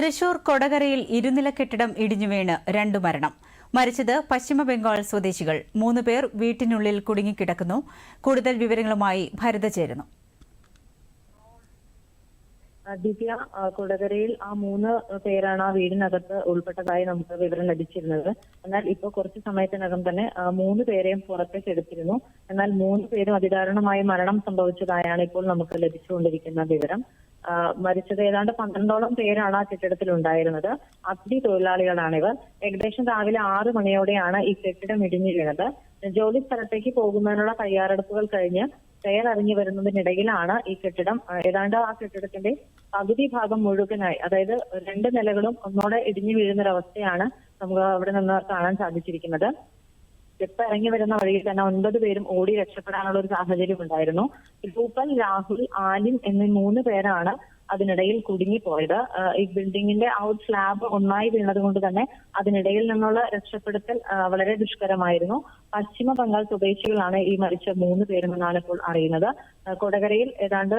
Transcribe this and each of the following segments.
തൃശൂർ കൊടകരയിൽ ഇരുനില കെട്ടിടം ഇടിഞ്ഞു വീണ് രണ്ടു മരണം. മരിച്ചത് പശ്ചിമ ബംഗാൾ സ്വദേശികൾ. മൂന്ന് പേർ വീട്ടിനുള്ളിൽ കുടുങ്ങിക്കിടക്കുന്നു കൂടുതൽ വിവരങ്ങളുമായി ഭരത ചേരുന്നു. ദിവ്യ കൊടകരയിൽ ആ മൂന്ന് പേരാണ് ആ വീടിനകത്ത് ഉൾപ്പെട്ടതായി നമുക്ക് വിവരം ലഭിച്ചിരുന്നത്. എന്നാൽ ഇപ്പൊ കുറച്ച് സമയത്തിനകം തന്നെ മൂന്ന് പേരെയും പുറത്തേക്ക് എടുത്തിരുന്നു എന്നാൽ മൂന്ന് പേരും അതിദാരുണമായി മരണം സംഭവിച്ചതായാണ് ഇപ്പോൾ നമുക്ക് ലഭിച്ചുകൊണ്ടിരിക്കുന്ന വിവരം. മരിച്ചത് ഏതാണ്ട് പന്ത്രണ്ടോളം പേരാണ് ആ കെട്ടിടത്തിൽ ഉണ്ടായിരുന്നത് അഗ്നി തൊഴിലാളികളാണിവർ ഏകദേശം രാവിലെ ആറ് മണിയോടെയാണ് ഈ കെട്ടിടം ഇടിഞ്ഞു വീണത് ജോലി സ്ഥലത്തേക്ക് പോകുന്നതിനുള്ള തയ്യാറെടുപ്പുകൾ കഴിഞ്ഞ് ഇറങ്ങി വരുന്നതിനിടയിലാണ് ഈ കെട്ടിടം ഏതാണ്ട് ആ കെട്ടിടത്തിന്റെ പകുതി ഭാഗം മുഴുവനായി അതായത് രണ്ട് നിലകളും ഒന്നോടെ ഇടിഞ്ഞു വീഴുന്നൊരവസ്ഥയാണ് നമുക്ക് അവിടെ നിന്ന് കാണാൻ സാധിച്ചിരിക്കുന്നത്. സ്റ്റെപ്പ് ഇറങ്ങി വരുന്ന വഴിയിൽ തന്നെ ഒൻപത് പേരും ഓടി രക്ഷപ്പെടാനുള്ള ഒരു സാഹചര്യം ഉണ്ടായിരുന്നു. രൂപൽ രാഹുൽ ആലിം എന്നീ മൂന്ന് പേരാണ് അതിനിടയിൽ കുടുങ്ങിപ്പോയത്. ഈ ബിൽഡിങ്ങിന്റെ ഔട്ട് സ്ലാബ് ഒന്നായി വീണത് കൊണ്ട് തന്നെ അതിനിടയിൽ നിന്നുള്ള രക്ഷപ്പെടുത്തൽ വളരെ ദുഷ്കരമായിരുന്നു. പശ്ചിമ ബംഗാൾ സ്വദേശികളാണ് ഈ മരിച്ച മൂന്ന് പേരുമെന്നാണ് ഇപ്പോൾ അറിയുന്നത്. കൊടകരയിൽ ഏതാണ്ട്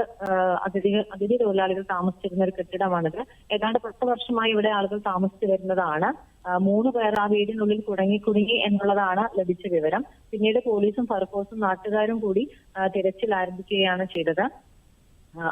അതിഥി അതിഥി തൊഴിലാളികൾ താമസിച്ചിരുന്ന ഒരു കെട്ടിടമാണിത്. ഏതാണ്ട് പത്ത് വർഷമായി ഇവിടെ ആളുകൾ താമസിച്ചു വരുന്നതാണ്. മൂന്ന് പേർ ആ വീടിനുള്ളിൽ കുടുങ്ങി കുടുങ്ങി എന്നുള്ളതാണ് ലഭിച്ച വിവരം. പിന്നീട് പോലീസും ഫയർഫോഴ്സും നാട്ടുകാരും കൂടി തിരച്ചിൽ ആരംഭിക്കുകയാണ് ചെയ്തത്.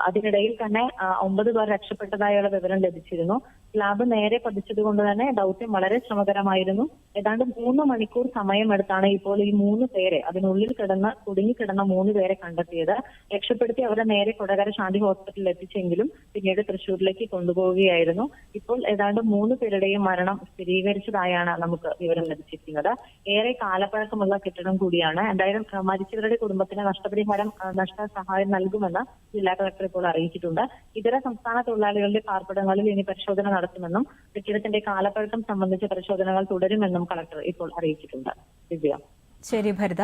അതിനിടയിൽ തന്നെ ഒമ്പത് പേർ രക്ഷപ്പെട്ടതായുള്ള വിവരം ലഭിച്ചിരുന്നു. സ്ലാബ് നേരെ പതിച്ചത് കൊണ്ട് തന്നെ ദൗത്യം വളരെ ശ്രമകരമായിരുന്നു. ഏതാണ്ട് മൂന്ന് മണിക്കൂർ സമയമെടുത്താണ് ഇപ്പോൾ ഈ മൂന്ന് പേരെ അതിനുള്ളിൽ കിടന്ന് കുടുങ്ങിക്കിടന്ന മൂന്ന് പേരെ കണ്ടെത്തിയത്. രക്ഷപ്പെടുത്തി അവരെ നേരെ കൊടകര ശാന്തി ഹോസ്പിറ്റലിൽ എത്തിച്ചെങ്കിലും പിന്നീട് തൃശൂരിലേക്ക് കൊണ്ടുപോവുകയായിരുന്നു. ഇപ്പോൾ ഏതാണ്ട് മൂന്ന് പേരുടെയും മരണം സ്ഥിരീകരിച്ചതായാണ് നമുക്ക് വിവരം ലഭിച്ചിരിക്കുന്നത്. ഏറെ കാലപ്പഴക്കമുള്ള കെട്ടിടം കൂടിയാണ്. എന്തായാലും മരിച്ചവരുടെ കുടുംബത്തിന് നഷ്ടപരിഹാരം നഷ്ട സഹായം നൽകുമെന്ന് ജില്ലാ കളക്ടർ ഇപ്പോൾ അറിയിച്ചിട്ടുണ്ട്. ഇതര സംസ്ഥാന തൊഴിലാളികളുടെ പാർപ്പിടങ്ങളിൽ ഇനി പരിശോധന നടത്തുമെന്നും കെട്ടിടത്തിന്റെ കാലപ്പഴക്കം സംബന്ധിച്ച പരിശോധനകൾ തുടരുമെന്നും കളക്ടർ ഇപ്പോൾ അറിയിച്ചിട്ടുണ്ട്. ശരി ഭരത.